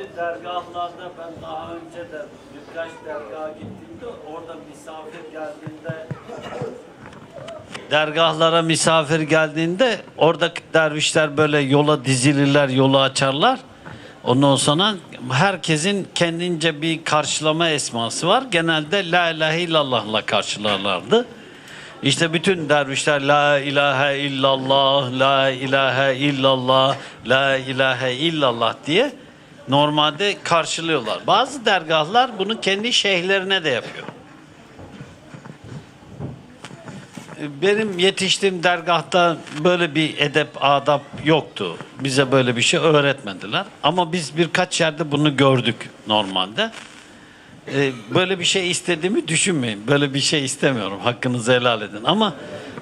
Çeşitli dergahlarda ben daha önce de birkaç dergaha gittiğimde orada misafir geldiğinde dergahlara misafir geldiğinde oradaki dervişler böyle yola dizilirler, yolu açarlar. Ondan sonra herkesin kendince bir karşılama esması var. Genelde La ilahe illallah'la karşılarlardı. İşte bütün dervişler La ilahe illallah, La ilahe illallah, La ilahe illallah diye normalde karşılıyorlar. Bazı dergahlar bunu kendi şeyhlerine de yapıyor. Benim yetiştiğim dergahta böyle bir edep, adap yoktu. Bize böyle bir şey öğretmediler. Ama biz birkaç yerde bunu gördük normalde. Ee, böyle bir şey istediğimi düşünmeyin. Böyle bir şey istemiyorum. Hakkınızı helal edin. Ama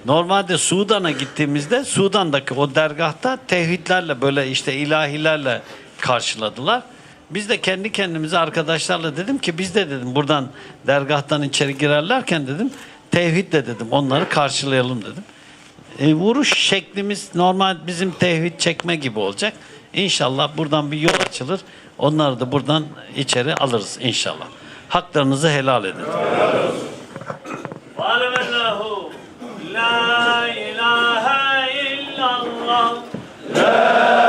normalde Sudan'a gittiğimizde Sudan'daki o dergahta tevhidlerle böyle işte ilahilerle karşıladılar. Biz de kendi kendimize arkadaşlarla dedim ki biz de dedim buradan dergahtan içeri girerlerken dedim tevhidle dedim onları karşılayalım dedim. E, vuruş şeklimiz normal bizim tevhid çekme gibi olacak. İnşallah buradan bir yol açılır. Onları da buradan içeri alırız inşallah. Haklarınızı helal edin. La ilahe illallah La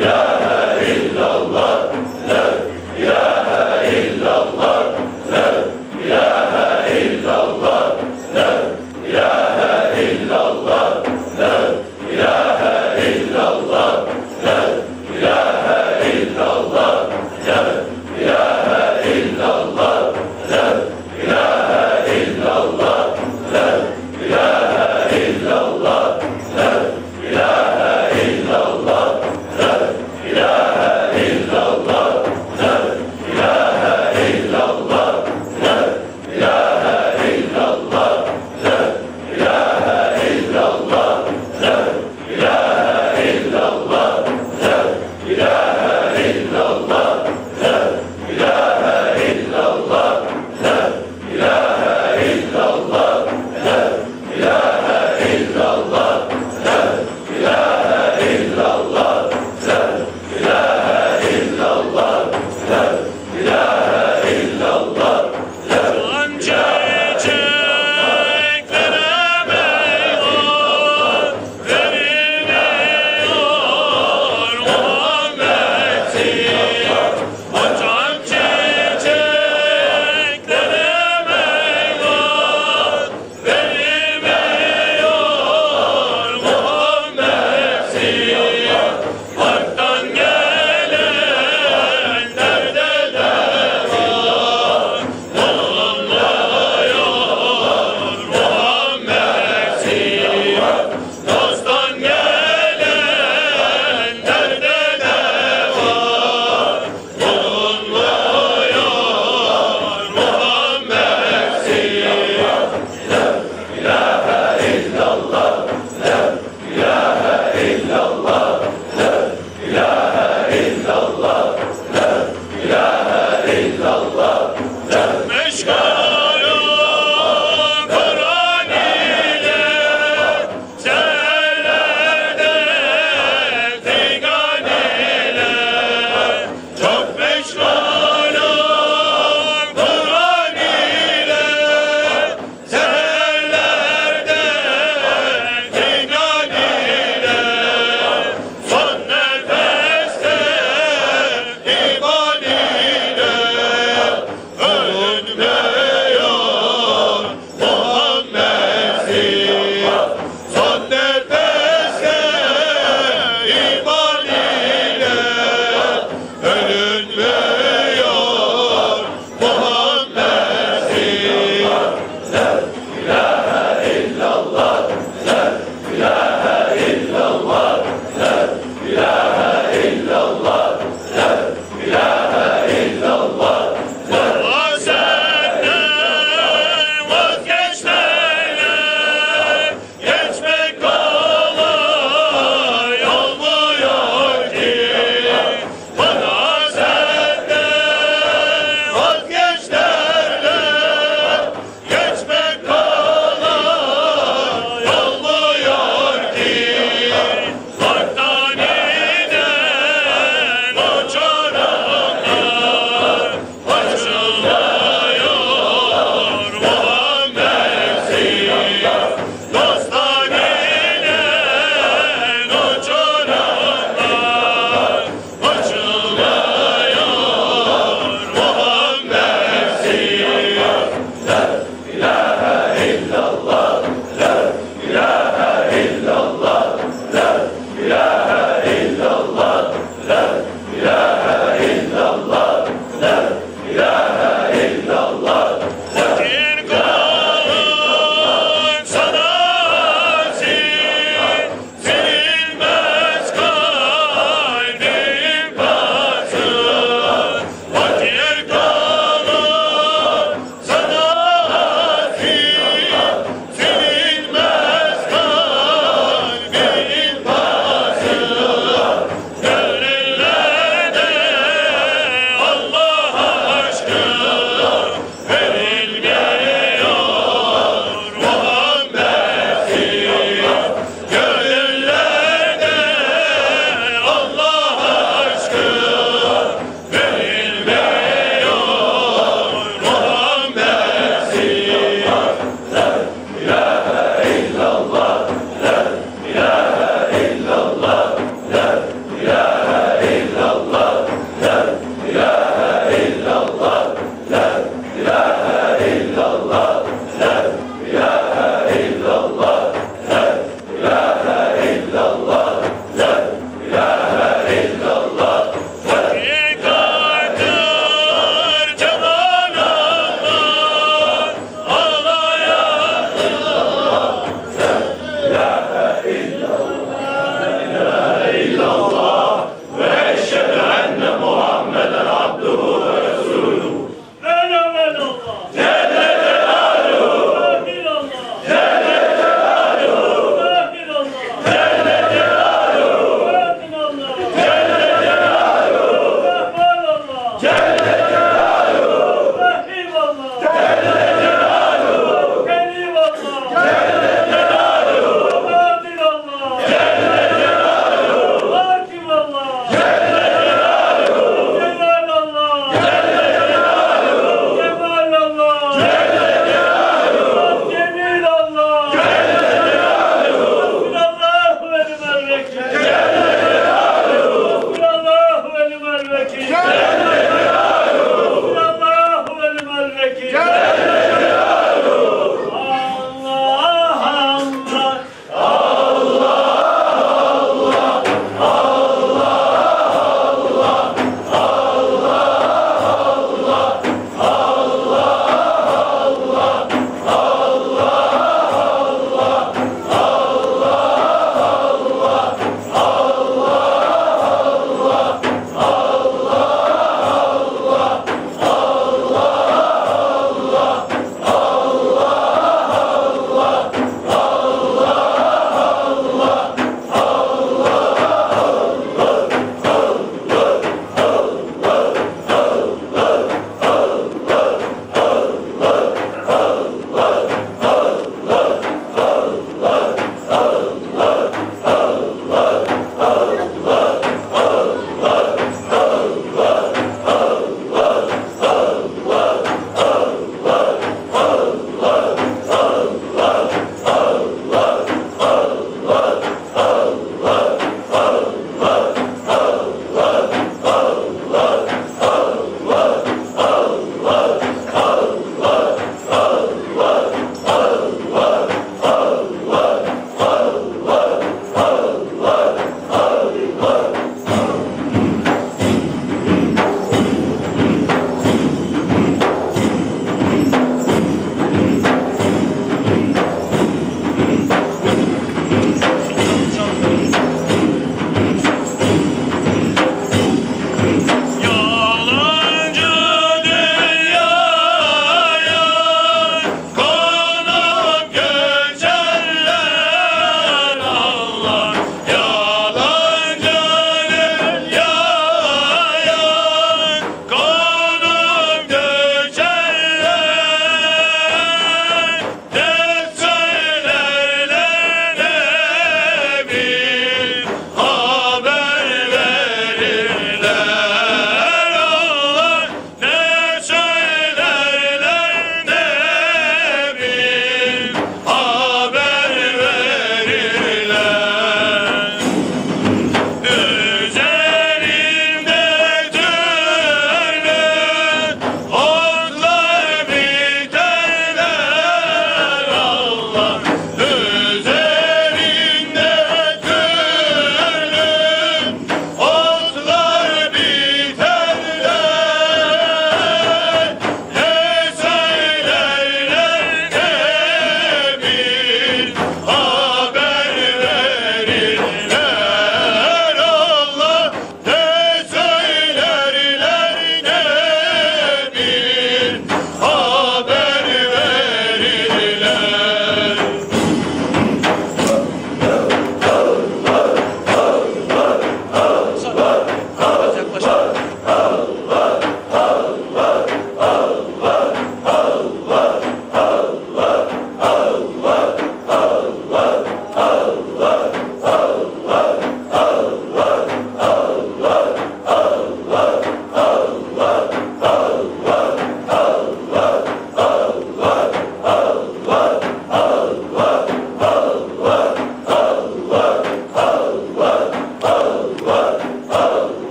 Yeah.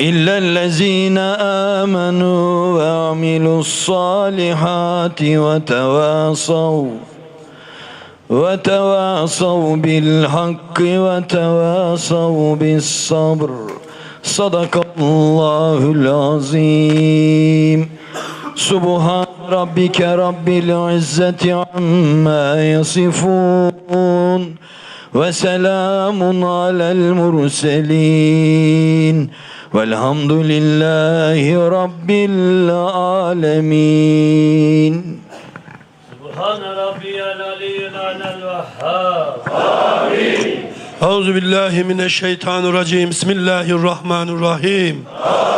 إلا الذين آمنوا وعملوا الصالحات وتواصوا وتواصوا بالحق وتواصوا بالصبر. صدق الله العظيم. سبحان ربك رب العزة عما يصفون. ve selamun alel murselin. Velhamdülillahi rabbil alemin. Subhan rabbiyel aliyyil alel vehhab. Amin. Euzu billahi mineşşeytanirracim. Bismillahirrahmanirrahim. Amin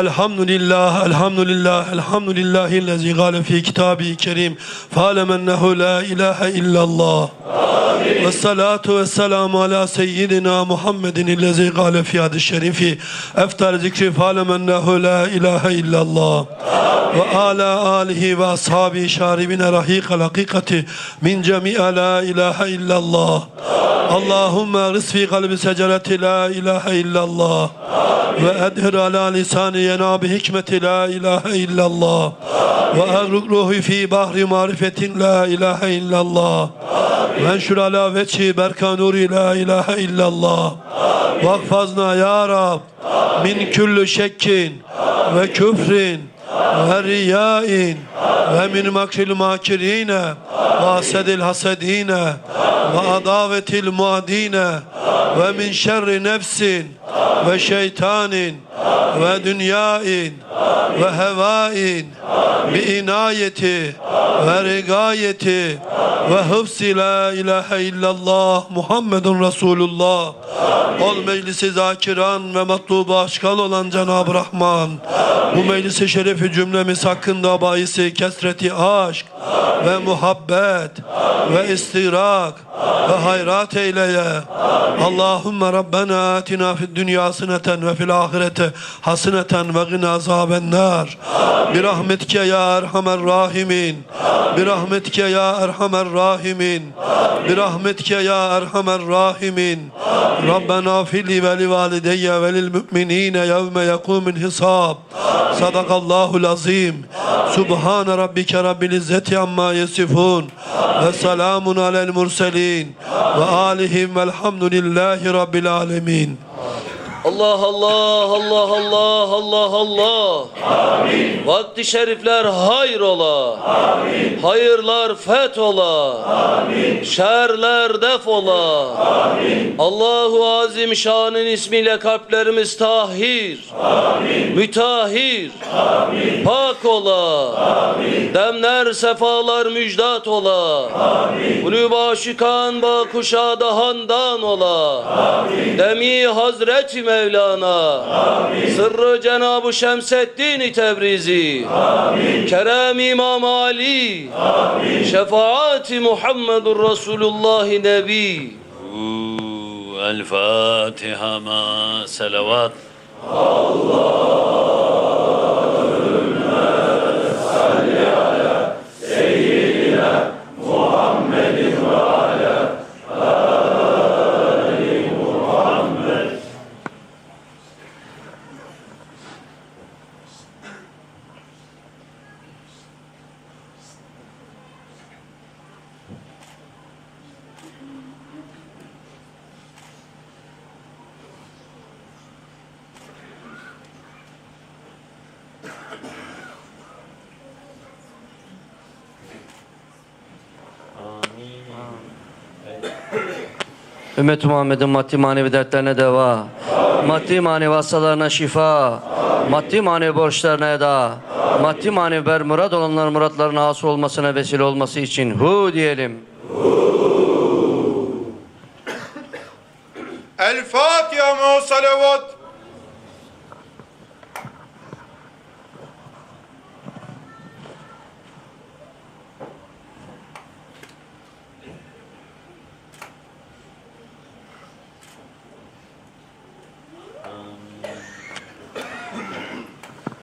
Elhamdülillah, elhamdülillah, elhamdülillahillezî gâle fî kitâbi kerim. Fâlem ennehu la ilahe illallah. Amin. Ve salatu ve selamu ala seyyidina Muhammedin illezî gâle fî hadis şerifi. Eftar zikri fâlem ennehu la ilahe illallah. Ve ala alihi ve ashabi şaribine rahikal hakikati min cemi'a la ilahe illallah. Allahümme gıs fi kalbi secereti la ilahe illallah. Ve edhir ala lisani yenabi hikmeti la ilahe illallah. Ve egruk ruhi fi bahri marifetin la ilahe illallah. Ve enşur ala veçhi berkanuri la ilahe illallah. Vakfazna ya Rab min küllü şekkin ve küfrin riyain ve min makril makirine ve hasedil hasedine ve adavetil muadine ve min şerri nefsin ve şeytanin ve dünyain ve hevain bi inayeti ve rigayeti ve hıfsi la ilahe illallah Muhammedun Resulullah. Ol meclisi zakiran ve matlubu aşkal olan Cenab-ı Rahman. Bu meclisi şerefi cümlemiz hakkında bahisi kesreti aşk ve muhabbet ve istirak ve hayrat eyleye. Allahümme Rabbena atina fid dünya haseneten ve fil ahirete haseneten ve gina azaben nar bir rahmetike ya erhamer rahimin. Bir rahmetike ya erhamer rahimin. Bir rahmetike ya erhamer rahimin. Rabbena fili ve li valideyye ve lil müminine yevme yekumul hisab. Sadakallahul azim. Subhane rabbike rabbil izzeti amma yasifun ve selamun alel murselin ve alihim velhamdülillahi rabbil alemin Allah Allah Allah Allah Allah Allah. Amin. Vakti şerifler hayır ola. Amin. Hayırlar feth ola. Amin. Şerler def ola. Amin. Allahu Azim Şan'ın ismiyle kalplerimiz tahir. Amin. Mütahhir. Amin. Pak ola. Amin. Demler sefalar müjdat ola. Amin. Kulüp aşıkan ba kuşada handan ola. Amin. Demi Hazreti Mevlana. Amin. Sırrı Cenab-ı Şemseddin Tebrizi. Amin. Kerem İmam Ali. Amin. Şefaati Muhammedur Resulullah Nebi. El Fatiha ma selavat. Ümmet-i Muhammed'in maddi manevi dertlerine deva. Maddi manevi hastalarına şifa. Maddi manevi borçlarına eda. Maddi manevi ber murad olanlar muratlarına hasıl olmasına vesile olması için hu diyelim.